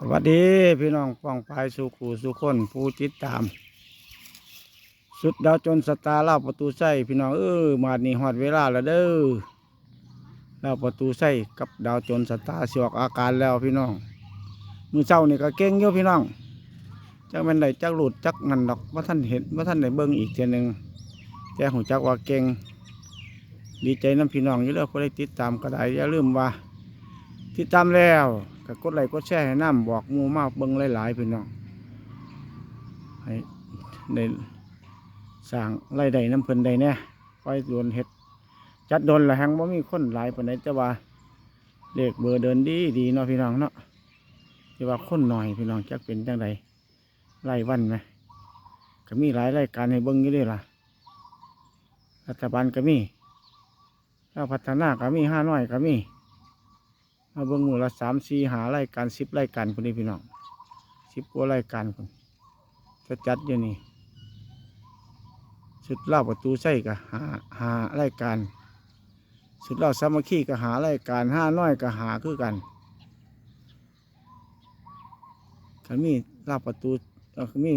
สวัสดีพี่น้องป้องปายสู่ขู่สู่คนผู้ติดตาม สุดดาวจนสตาร์เล่าประตูใส่พี่น้องเออมาดนี่ฮอดเวลาแล้วเด้อเล่าประตูใส่กับดาวจนสตาร์สอกอาการแล้วพี่น้องมือเจ้านี่ก็เก่งอยู่พี่น้องจักแม่นได้จักหลุดจักนันดอกว่าท่านเห็นว่าท่านได้เบิ่งอีกเทียหนึงแต่หูจักว่าเก่งดีใจน้ำพี่น้องอยู่แล้วผู้ได้ติดตามก็ได้อย่าลืมว่า ติดตามแล้ว ก็กดไลค์กดแชร์ให้น้ำบอกมูมาเบิ่งหลายๆพี่น้องให้ได้สร้างรายได้น้ำเพลินได้แน่คอยโดนเฮ็ด จัดโดนละแหงว่ามีคนหลายปานใดแต่ว่าเลขเบอร์เดินดีดีเนาะพี่น้องเนาะแต่ว่าคนหน่อยพี่น้องจักเป็นจังไดรายวันไหมก็มีหลายรายการให้เบิ่งอยู่ด้วยล่ะรัฐบาลก็มีแล้วพัฒนาก็มีห้าน้อยก็มี มาเบิ่งมือละสามสี่หารายการสิบรายการคนนี้พี่น้องสิบกว่ารายการคนจะจัดอยู่นี่สุดเล่าประตูใส่ก็หาหารายการ สุดเล่าสามัคคีก็หารายการห้าน้อยก็หาคือกันถ้ามีเล่าประตูเอ่อมี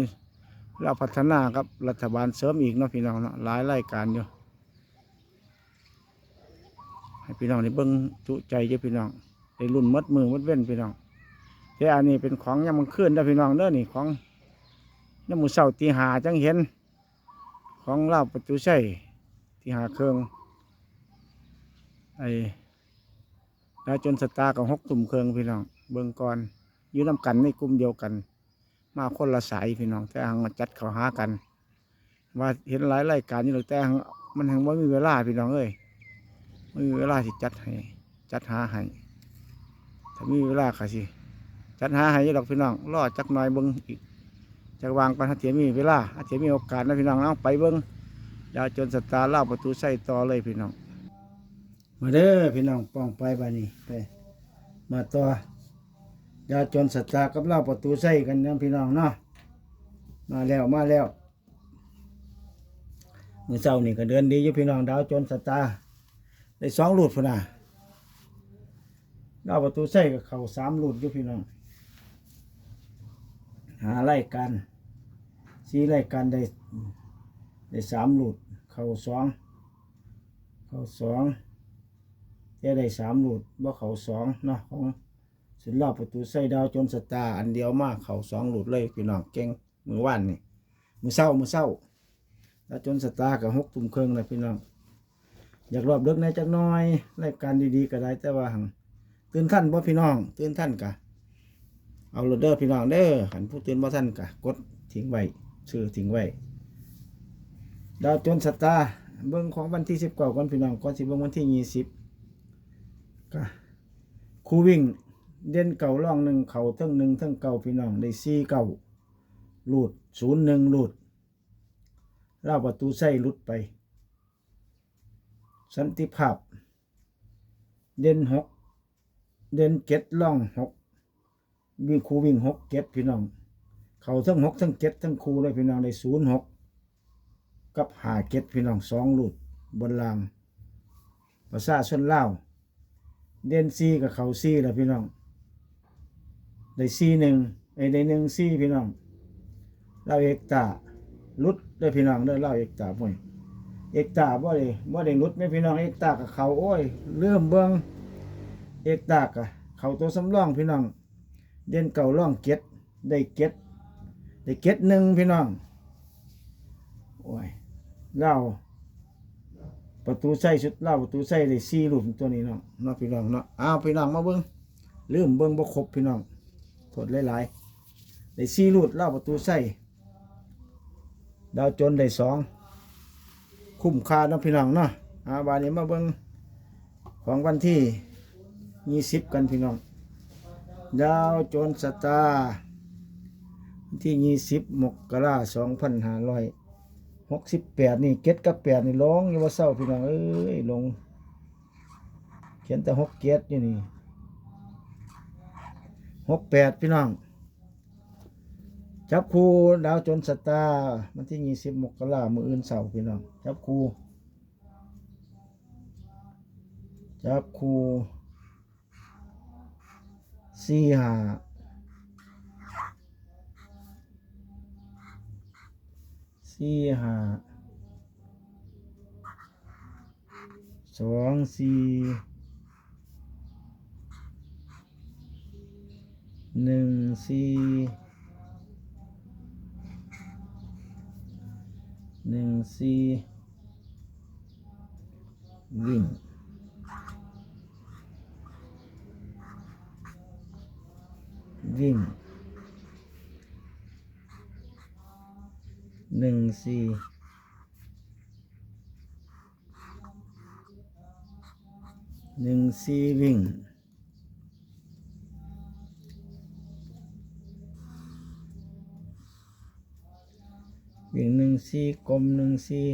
เล่าพัฒนากับรัฐบาลเสริมอีกเนาะพี่น้องเนาะหลายรายการอยู่ให้พี่น้องได้เบิ่งจุใจเจ้าพี่น้อง ได้รุ่นมัดมือมัดเว้นพี่น้องแต่อันนี้เป็นของยามมันขึ้นนะพี่น้องเด้อนี่ของยามมือเสาตีหาจังเห็น ของลาวประตูใช่ที่หาเครื่องไอ้ดาวจนสตาร์กับหกตุ่มเครื่องพี่น้อง เบิ่งก่อนอยู่น้ำกันในกลุ่มเดียวกัน มาคนละสายพี่น้อง แต่หังมาจัดเขาหากัน ว่าเห็นหลายรายการนี่หรอกแต่หังมันหังว่ามีเวลาพี่น้องเอ้ยไม่มีเวลาที่จัดให้จัดหาให้ ถ้ามีเวลาค่ะสิจัดหาให้ดอกพี่น้องรอจักหน่อยเบิ้งอีกจักวางก่อนถ้าเทียมีเวลาเทียมีโอกาสนะพี่น้องเอาไปเบิ้งดาวจนสตาร์เล่าประตูใส่ต่อเลยพี่น้อง มาเด้อพี่น้องป้องไปบานี้ไป มาต่อดาวจนสตาร์กับเล่าประตูใส่กันนะพี่น้องเนาะมาแล้วมาแล้วมือเช้านี่ก็เดินดีอยู่พี่น้องดาวจนสตาร์ได้สองลูดพนน่ะ ดาวประตูใส่กับเขาสามหลุดอยู่พี่น้อง หาไล่กันสีไล่กันได้ได้สามหลุด เขาสองเขาสองแต่ได้สามหลุดบ่เขาสองเนาะของสินรอบประตูใส่ดาวจนสตาอันเดียวมากเขาสองหลุดเลยพี่น้องเก่งมือว่านนี่มือเศร้ามือเศร้าดาวจนสตากับหกตุ่มเครื่องเลยพี่น้องอยากรอบเลิกในจักน้อยรายการดีๆก็ได้แต่ว่าหัง ตื่นท่านบ่พี่น้อง ตื่นท่านกะ เอาโรเดอร์พี่น้องเด้อขันผู้ตื่นบ่ท่านกะ กดทิ้งไว้ชื่อทิ้งไว้ดาวจนสตาร์เบิ่งของวันที่สิบเก้าก่อนพี่น้องก่อนสิเบิ่งวันที่ยี่สิบกะคูวิ่งเด่นเก่าร่องหนึ่งเข่าเทั้งหนึ่งเทั้งเก่าพี่น้องได้สี่เก่าหลุดศูนย์หนึ่งหลุดเล่าประตูใส่หลุดไป สันติภาพ เด่นหก เดินเก็ดล่องหกวิ่งคูวิ่งหกเก็ดพี่น้อง เขาทั้งหกทั้งเก็ดทั้งคูเลยพี่น้องได้ศูนย์หกกับหาเก็ดพี่น้องสองหลุดบนรางภาษาชนเล่าเด่นซีกับเขาซีแหละพี่น้องได้ซีหนึ่งไอ้ได้หนึ่งซีพี่น้องเล่าเอกตาลุดได้พี่น้องได้เล่าเอกตาพ่อยเอกตาบ่ได้บ่ได้ลุดไหมพี่น้องเอกตากับเขาโอ้ยเริ่มเบิ่ง เอกตากอะเขาตัวสำรองพี่น้อง เด่นเก่าร่องเก็ดได้เก็ดได้เก็ดหนึ่งพี่น้องโอ้ยเล่าประตูใส่ชุดเล่าประตูใส่ได้สี่ลูกตัวนี้เนาะเนาะพี่น้องเนาะอ้าวพี่น้องมาเบิ้งลืมเบิ้งบ่ครบพี่น้องโทษหลายๆได้สี่ลูกเล่าประตูใส่ดาวจนได้สองคุ้มค่าเนาะพี่น้องเนาะอาบานนี้มาเบิ้งของวันที่ ยี่สิบกันพี่น้อง ดาวโจรสตาร์ที่ยี่สิบมกราสองพันห้าร้อยหกสิบแปดนี่เก็ดกับแปดนี่ร้องอยู่ว่าเศร้าพี่น้องเอ้ยลง เขียนแต่หกเก็ดอยู่นี่หกแปดพี่น้อง จับคู่ดาวจรสตาร์วันที่ยี่สิบมกรามืออื่นเสาร์พี่น้อง จับคู่จับคู่ สี่ห้าสี่ห้าสองสี่หนึ่งสี่หนึ่งสี่วิ่ง วิ่งหนึ่งสี่หนึ่งสี่วิ่งวิ่งหนึ่งสี่กลมหนึ่งสี่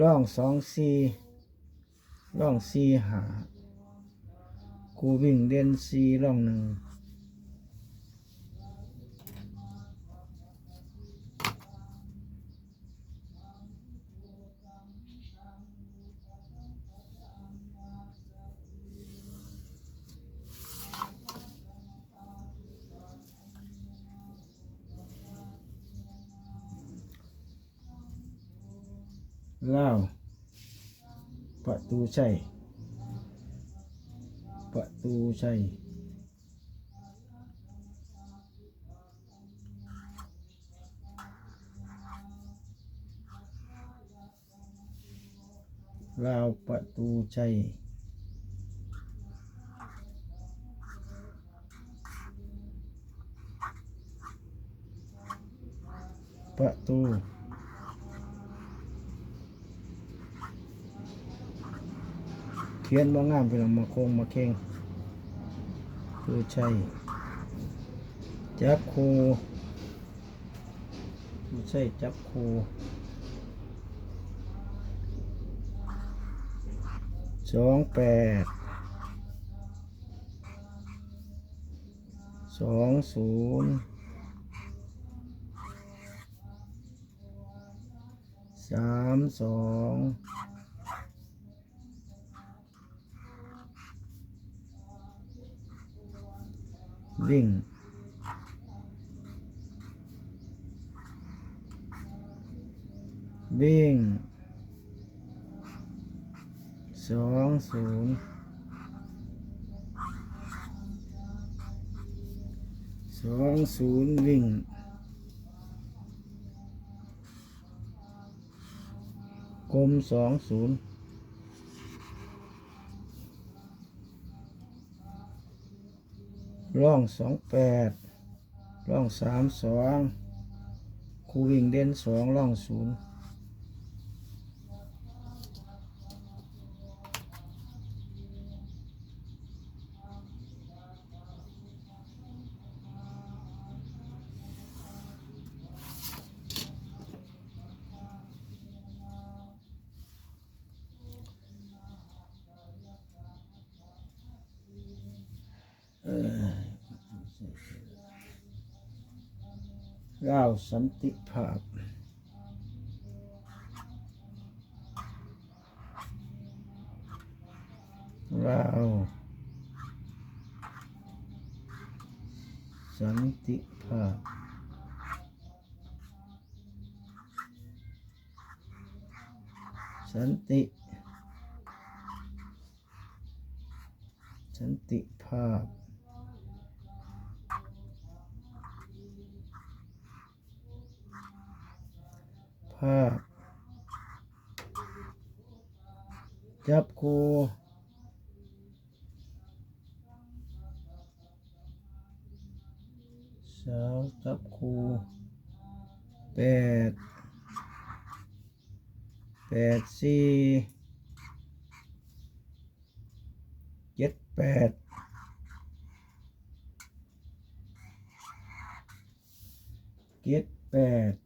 ล่องสองสี่ล่องสี่หา กูวิ่งเด่นสีร่องหนึ่งเล่าวประตูใช่ ตูชัยลาวประตูชัยประตูเขียนบ่งามเป็นมาโคงมาเข่ง คือใช่จับคูไม่ใช่จับคูสองแปดสองศูนย์สามสอง วิ่ง วิ่งสองศูนย์สองศูนย์วิ่งกลมสองศูนย์ ร่องสองแปดร่องสามสองคูวิ่งเด่นสองร่องศูนย์ เล่าวสันติภาพ เราสันติภาพสันติ สันติภาพาจับคูสาวจับคูแปดแปดสี่เจ็ดแปดเจ็ดแปด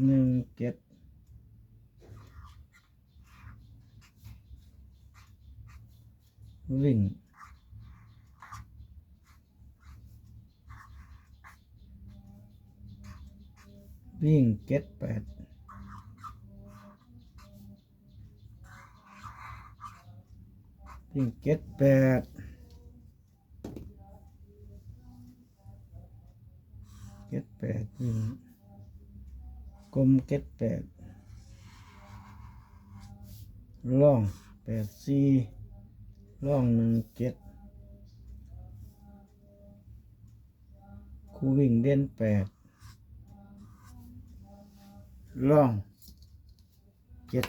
หนึ่งเจ็ดวิ่งวิ่งเก็ตแปดวิ่งเก็ตแปดเก็ดแปดวิ่ง กลมเก็ดแปดล่องแปดสี่ล่องหนึ่งเก็ดคูวิ่งเด่นแปดล่องเจ็ด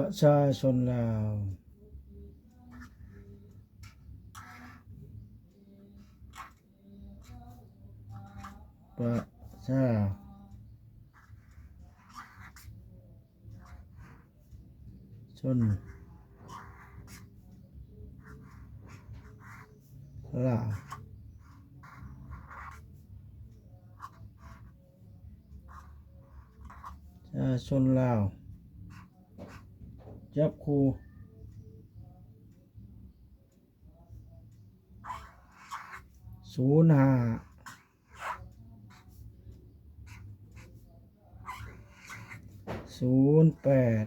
ประชาชนลาวประชาชนลาวประชาชนลาว จับครูศูนย์ห้าศูนย์แปด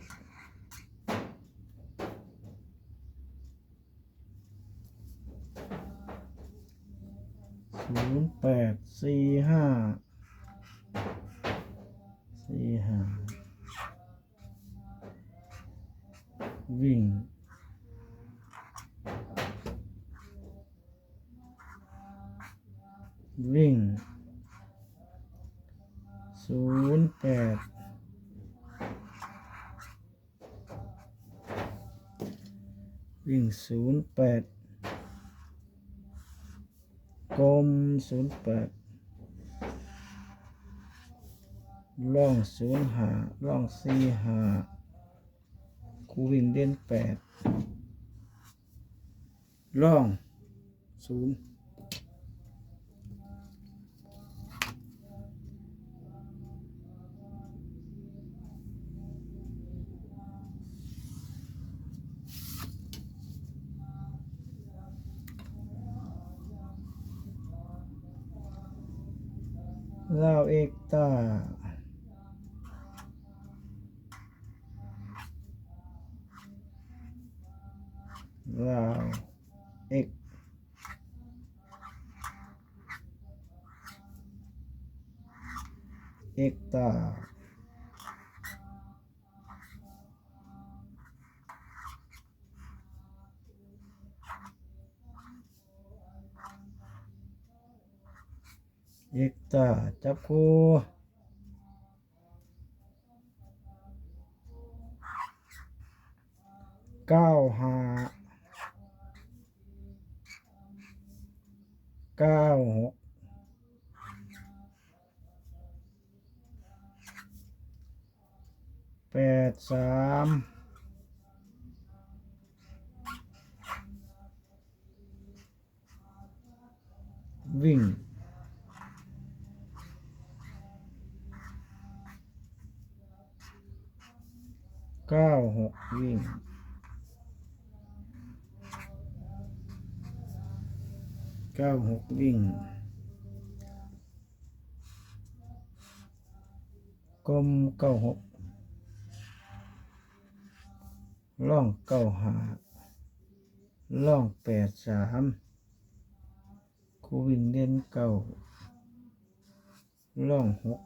ศูนย์แปดสี่ห้าสี่ห้า วิ่ง วิ่งศูนย์แปดวิ่งศูนย์แปดกลมศูนย์แปดล่องศูนย์หาล่องสี่หา คูวิ่งเด่นแปดล่องศูนย์ลาวเอกตา ลาวเอกเอกตา เก้าหกแปดสามวิ่งเก้าหกวิ่ง เก้าหกวิ่ง กลมเก้าหกล่องเก้าหาล่องแปดสามคูวิ่งเด่นเก้าล่องหก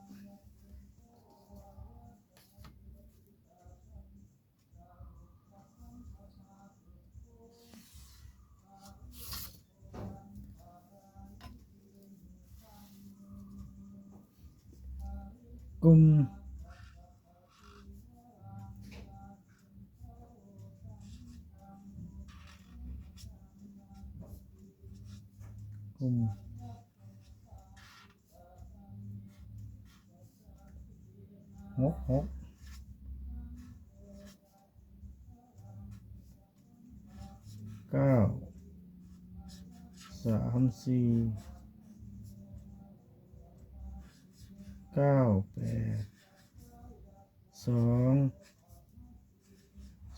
กลุ่มกลุ่มหก เก้าแปดสอง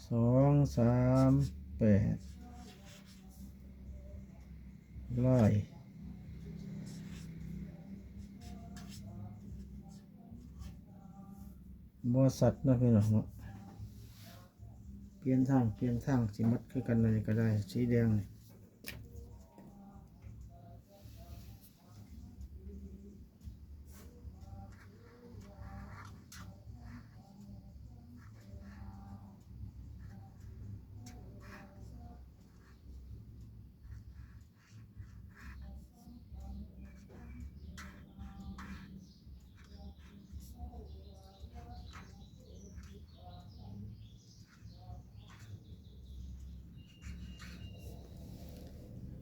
สองสามแปดร้อยบริษัทนะพี่น้องเปลี่ยนทาง เปลี่ยนทาง สิมัดคือกันอะไรก็ได้ สีแดงเนี่ย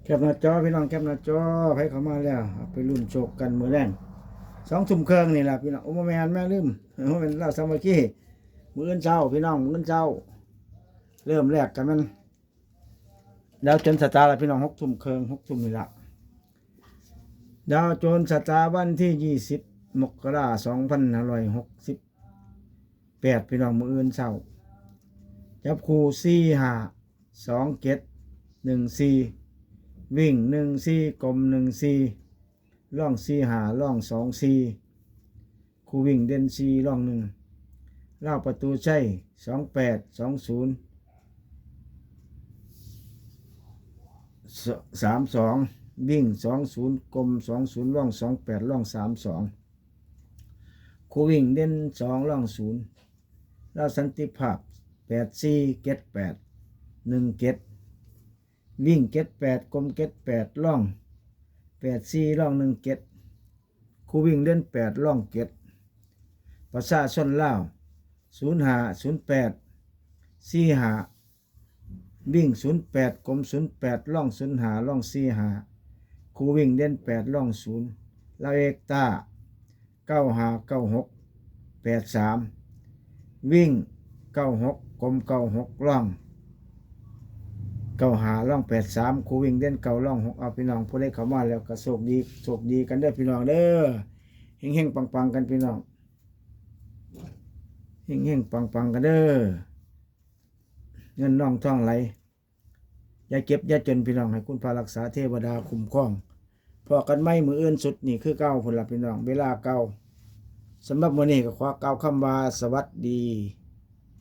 แคปหน้าจอพี่น้องแคปหน้าจอให้เขามาแล้วไปรุ่นโชคกันมือแรงสองทุ่มเครื่องนี่แหละพี่น้องโอ้แมนแม่ลืมโอ้เป็นเราสมัคคีมืออนเช้าพี่น้องมืออนเช้า เริ่มแรกกันมันดาวจนสตาร์ละพี่น้องหกทุ่มเครื่องหกทุ่มนี่ละดาวโจนสตาร์วันที่ยี่สิบมกราสองพันห้าร้อยหกสิบแปดพี่น้องมืออื่นเช้าจับคู่สี่ห้าสองเจ็ดหนึ่งสี่ วิ่งหนึ่งสี่กลมหนึ่งสี่ล่องสี่หาล่องสองสี่คูวิ่งเด่นสี่ล่องหนึ่งล่าประตูใช่สองแปดสองศูนย์สามสองวิ่งสองศูนย์กลมสองศูนย์ล่องสองแปดล่องสามสองคูวิ่งเด่นสองล่องศูนย์ล่าสันติภาพแปดสี่เก็ดแปดหนึ่งเก็ด วิ่งเก็ดแปดกลมเก็ดแปดล่องแปดสี่ล่องหนึ่งเก็ดคูวิ่งเล่นแปดล่องเก็ดประชาชนเล่าศูนย์หาศูนย์แปดสี่หาวิ่งศูนย์แปดกลมศูนย์แปดล่องศูนย์หาล่องสี่หาคูวิ่งเล่นแปดล่องศูนย์ลาเอกตาเก้าหาเก้าหกแปดสามวิ่งเก้าหกกลมเก้าหกล่อง เก้าหาล่องแปดสามคูวิ่งเด่นเก้าล่องหกเอาพี่น้องผู้เล็กเข้ามาแล้วก็โชคดีโชคดีกันเด้อพี่น้องเด้อเฮงเฮงปังปังกันพี่น้องเฮงเฮงปังปังกันเด้อเงินน้องท่องไหลอย่าเก็บอย่าจนพี่น้องให้คุณพารักษาเทวดาคุ้มครองพอกันไม่มืออื่นสุดนี่คือเก้าผลลัพธ์พี่น้องเวลาเก้าสำหรับวันนี้ก็ขอเก้าคำว่าสวัสดี